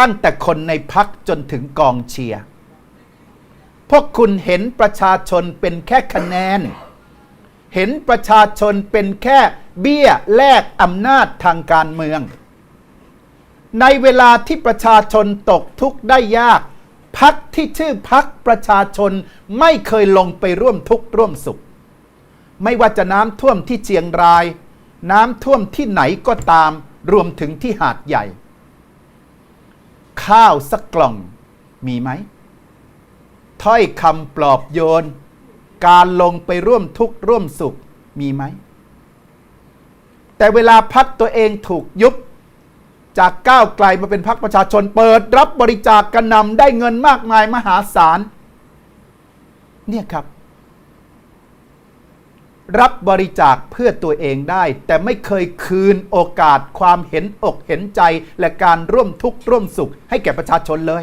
ตั้งแต่คนในพักจนถึงกองเชียร์ พวกคุณเห็นประชาชนเป็นแค่คะแนน เห็นประชาชนเป็นแค่เบี้ยแลกอำนาจทางการเมือง ในเวลาที่ประชาชนตกทุกข์ได้ยาก พักที่ชื่อพักประชาชนไม่เคยลงไปร่วมทุกข์ร่วมสุข ไม่ว่าจะน้ำท่วมที่เชียงราย น้ำท่วมที่ไหนก็ตาม รวมถึงที่หาดใหญ่ ข้าวสักกล่องมีไหมถ้อยคำปลอบโยน การลงไปร่วมทุกข์ร่วมสุขมีไหม แต่เวลาพักตัวเองถูกยุบ จากก้าวไกลมาเป็นพักประชาชนเปิดรับบริจาคกระนำได้เงินมากมายมหาศาล เนี่ยครับ รับบริจาคเพื่อตัวเองได้ แต่ไม่เคยคืนโอกาสความเห็นอกเห็นใจ และการร่วมทุกข์ร่วมสุขให้แก่ประชาชนเลย